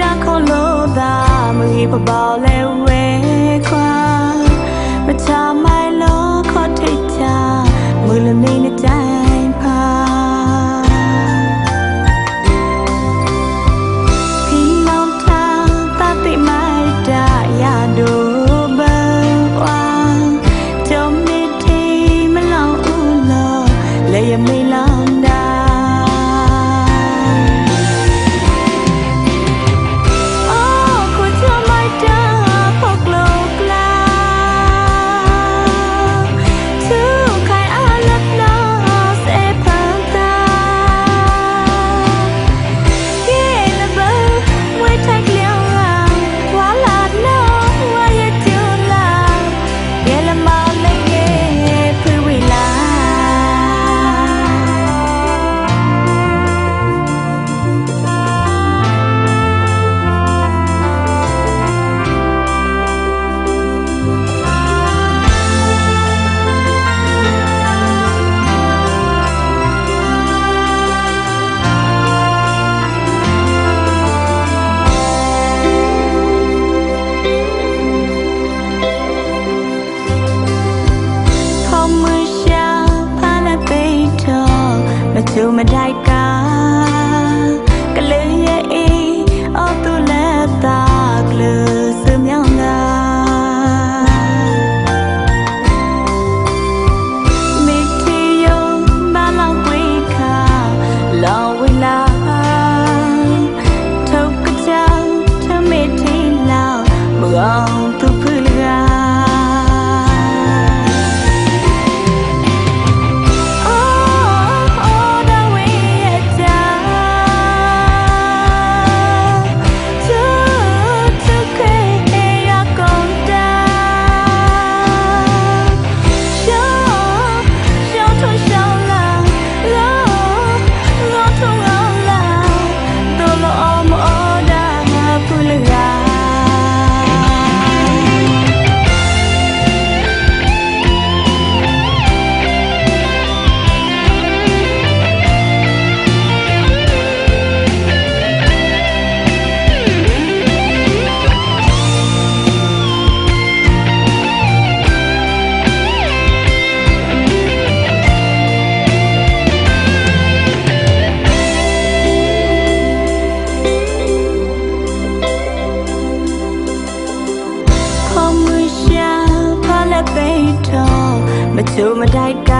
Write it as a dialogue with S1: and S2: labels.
S1: တာခလို့တာမကြီးပပေါလဲဝဲခွ มาได้กัน So my dad